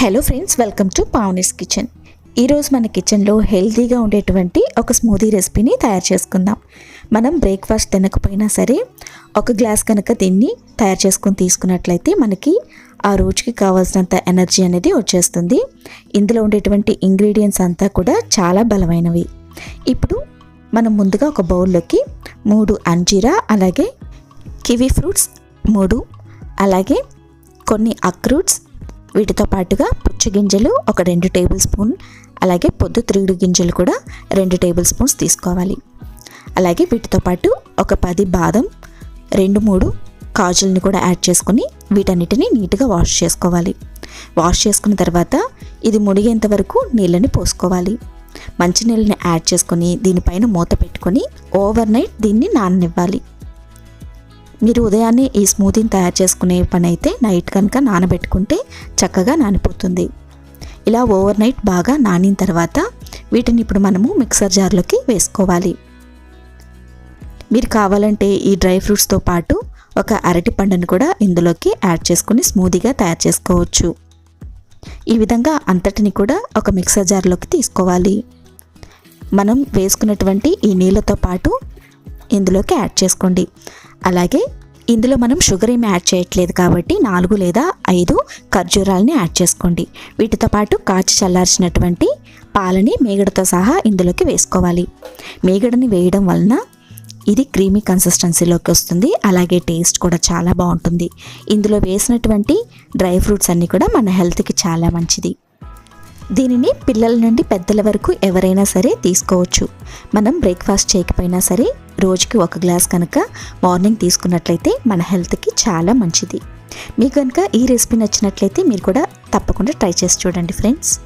Hello friends welcome to Pavani's kitchen ఈరోజు మన కిచెన్లో హెల్తీగా ఉండేటువంటి ఒక స్మూదీ రెసిపీని తయారు చేసుకుందాం. మనం బ్రేక్ఫాస్ట్ తినకపోయినా సరే ఒక గ్లాస్ కనుక దీన్ని తయారు చేసుకొని తీసుకున్నట్లయితే మనకి ఆ రోజుకి కావాల్సినంత ఎనర్జీ అనేది వచ్చేస్తుంది. ఇందులో ఉండేటువంటి ఇంగ్రీడియంట్స్ అంతా కూడా చాలా బలమైనవి. ఇప్పుడు మనం ముందుగా ఒక బౌల్లోకి మూడు అంజీరా అలాగే కివీ ఫ్రూట్స్ మూడు అలాగే కొన్ని అక్రూట్స్ వీటితో పాటుగా పుచ్చగింజలు ఒక రెండు టేబుల్ స్పూన్ అలాగే పొద్దు త్రీడు గింజలు కూడా రెండు టేబుల్ స్పూన్స్ తీసుకోవాలి. అలాగే వీటితో పాటు ఒక పది బాదం రెండు మూడు కాజుల్ని కూడా యాడ్ చేసుకొని వీటన్నిటిని నీట్గా వాష్ చేసుకోవాలి. వాష్ చేసుకున్న తర్వాత ఇది మునిగేంత వరకు నీళ్ళని పోసుకోవాలి. మంచినీళ్ళని యాడ్ చేసుకొని దీనిపైన మూత పెట్టుకొని ఓవర్ నైట్ దీన్ని నాననివ్వాలి. మీరు ఉదయాన్నే ఈ స్మూతీని తయారు చేసుకునే పని అయితే నైట్ కనుక నానబెట్టుకుంటే చక్కగా నానిపోతుంది. ఇలా ఓవర్ నైట్ బాగా నానిన తర్వాత వీటిని ఇప్పుడు మనము మిక్సర్ జార్లోకి వేసుకోవాలి. మీరు కావాలంటే ఈ డ్రై ఫ్రూట్స్తో పాటు ఒక అరటి పండును కూడా ఇందులోకి యాడ్ చేసుకుని స్మూదీగా తయారు చేసుకోవచ్చు. ఈ విధంగా అంతటిని కూడా ఒక మిక్సర్ జార్లోకి తీసుకోవాలి. మనం వేసుకున్నటువంటి ఈ నీళ్ళతో పాటు ఇందులోకి యాడ్ చేసుకోండి. అలాగే ఇందులో మనం షుగర్ ఏమి యాడ్ చేయట్లేదు కాబట్టి నాలుగు లేదా ఐదు ఖర్జూరాలని యాడ్ చేసుకోండి. వీటితో పాటు కాచి చల్లార్చినటువంటి పాలని మేగడతో సహా ఇందులోకి వేసుకోవాలి. మేగడని వేయడం వలన ఇది క్రీమీ కన్సిస్టెన్సీలోకి వస్తుంది. అలాగే టేస్ట్ కూడా చాలా బాగుంటుంది. ఇందులో వేసినటువంటి డ్రై ఫ్రూట్స్ అన్నీ కూడా మన హెల్త్కి చాలా మంచిది. దీనిని పిల్లల నుండి పెద్దల వరకు ఎవరైనా సరే తీసుకోవచ్చు. మనం బ్రేక్ఫాస్ట్ చేయకపోయినా సరే రోజుకి ఒక గ్లాస్ కనుక మార్నింగ్ తీసుకున్నట్లయితే మన హెల్త్కి చాలా మంచిది. మీకు కనుక ఈ రెసిపీ నచ్చినట్లయితే మీరు కూడా తప్పకుండా ట్రై చేసి చూడండి ఫ్రెండ్స్.